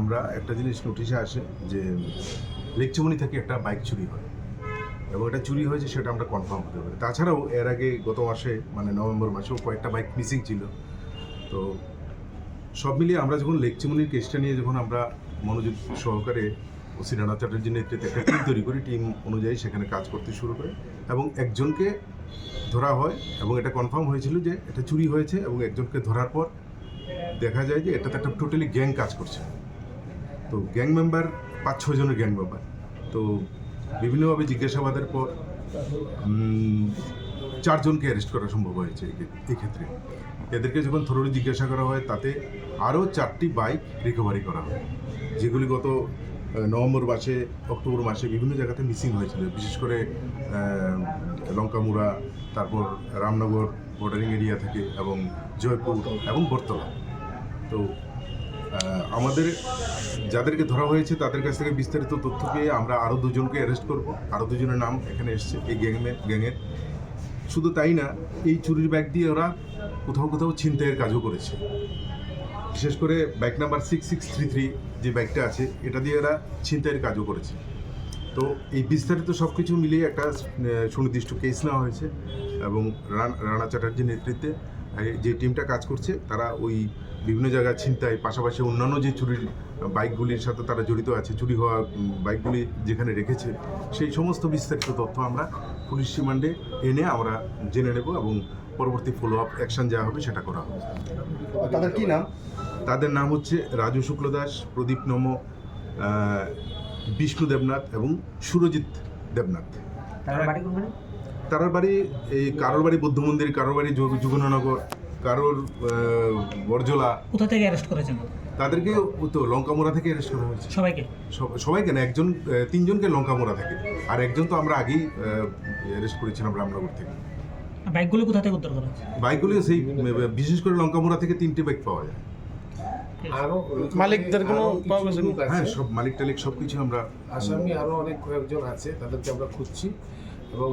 আমরা একটা জিনিস নোটিশে আসে যে লেকচুমনি থেকে একটা বাইক চুরি হয়। এবং এটা চুরি হয়েছে সেটা আমরা কনফার্ম হতে পারি। তাছাড়াও এর আগে গত মাসে মানে নভেম্বর মাসেও কয়েকটা বাইক মিসিং ছিল। তো সব মিলিয়ে আমরা যখন লেকচুমনির কেসটা নিয়ে যখন আমরা মনোযোগ সহকারে ওসি রানা চ্যাটার্জির নেতৃত্বে একটা টিম তৈরি করি টিম অনুযায়ী সেখানে কাজ করতে শুরু করে। এবং একজনকে ধরা হয় এবং এটা কনফার্ম হয়েছিল যে এটা চুরি হয়েছে এবং একজনকে ধরার পর দেখা যায় যে এটাতে একটা টোটালি গ্যাং কাজ করছে। তো গ্যাং মেম্বার পাঁচ ছজনের জনের গ্যাং মেম্বার তো বিভিন্নভাবে জিজ্ঞাসাবাদের পর চারজনকে অ্যারেস্ট করা সম্ভব হয়েছে এই ক্ষে- এই ক্ষেত্রে এদেরকে যখন থরোলি জিজ্ঞাসা করা হয়, তাতে আরও চারটি বাইক রিকভারি করা হয়, যেগুলি গত নভেম্বর মাসে, অক্টোবর মাসে বিভিন্ন জায়গাতে মিসিং হয়েছিল। বিশেষ করে লঙ্কামুড়া, তারপর রামনগর বর্ডারিং এরিয়া থেকে এবং জয়পুর এবং বর্তলা তো আমাদের যাদেরকে ধরা হয়েছে তাদের কাছ থেকে বিস্তারিত তথ্য পেয়ে আমরা আরও দুজনকে অ্যারেস্ট করব। আরও দুজনের নাম এখানে এসছে, এই গ্যাংয়ের গ্যাংয়ের। শুধু তাই না, এই চুরির ব্যাগ দিয়ে ওরা কোথাও কোথাও ছিনতাইয়ের কাজও করেছে। বিশেষ করে bike number six six three three যে বাইকটা আছে, এটা দিয়ে এরা ছিনতাইয়ের কাজও করেছে। তো এই বিস্তারিত সব কিছু মিলিয়ে একটা সুনির্দিষ্ট কেস নেওয়া হয়েছে এবং রানা চ্যাটার্জির নেতৃত্বে যে টিমটা কাজ করছে, তারা ওই বিভিন্ন জায়গায় ছিনতাই, পাশাপাশি অন্যান্য যে চুরির বাইকগুলির সাথে তারা জড়িত আছে, চুরি হওয়া বাইকগুলি যেখানে রেখেছে, সেই সমস্ত বিস্তারিত তথ্য আমরা পুলিশ রিমান্ডে এনে আমরা জেনে নেব এবং পরবর্তী ফলো আপ অ্যাকশন যা হবে সেটা করা হবে। তাদের কি নাম? তাদের নাম হচ্ছে রাজু শুক্লদাস প্রদীপ নম বিষ্ণু দেবনাথ এবং সুরজিৎ দেবনাথ। তার বাড়ি তারার বাড়ি এই কারোর বাড়ি বুদ্ধ মন্দির কারোর বাড়ি যোগ- যুগননগর কারোর বরজলা। কোথা থেকে অ্যারেস্ট করেছেন? তাদেরকে তো লঙ্কামোড়া থেকে অ্যারেস্ট করা হয়েছে। সবাইকে? সব- সবাই কেন একজন তিনজনকে লঙ্কামোড়া থেকে। আর একজন তো আমরা আগেই অ্যারেস্ট করেছিলাম রামনগর থেকে। বাইকগুলো কোথা থেকে উদ্ধার করা বাইকগুলি সেই বিশেষ করে লঙ্কামোড়া থেকে তিনটে বাইক পাওয়া যায়। আরও মালিকদের কোনো। হ্যাঁ সব মালিক টালিক সব কিছু আমরা আসামি আরও অনেক কয়েকজন আছে তাদেরকে আমরা খুঁজছি এবং